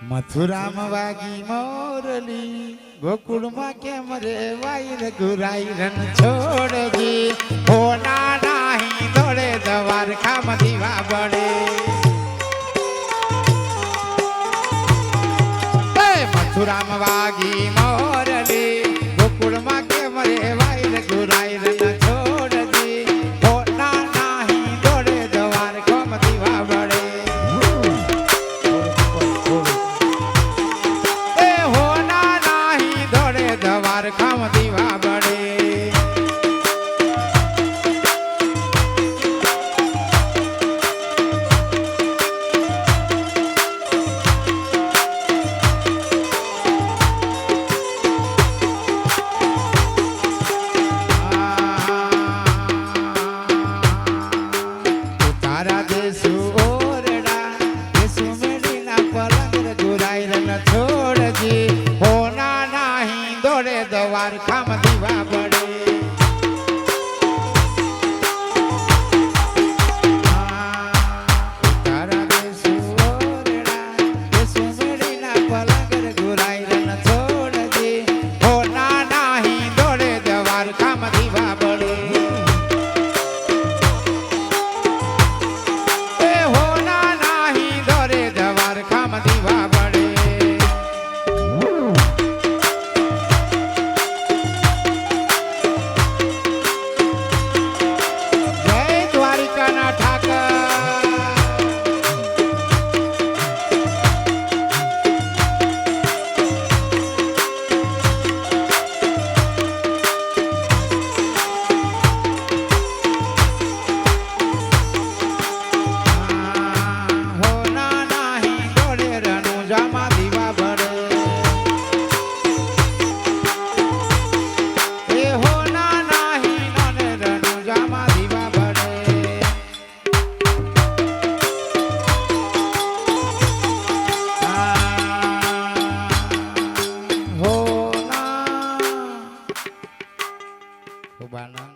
મથુરામાં વાગી મોરલી, ગોકુળમાં કેમ રે વાઈ રઘુરાઈ રન છોડજી? હોના નાહી દોડે દવાર ખામ દીવા બળે મથુરામાં વાગી મોરલી, ગોકુળમાં કેમ રે વાઈ ગુરાઈ ખામ દવાર ખામ દીવા બળે તારા દેશુ Urbana.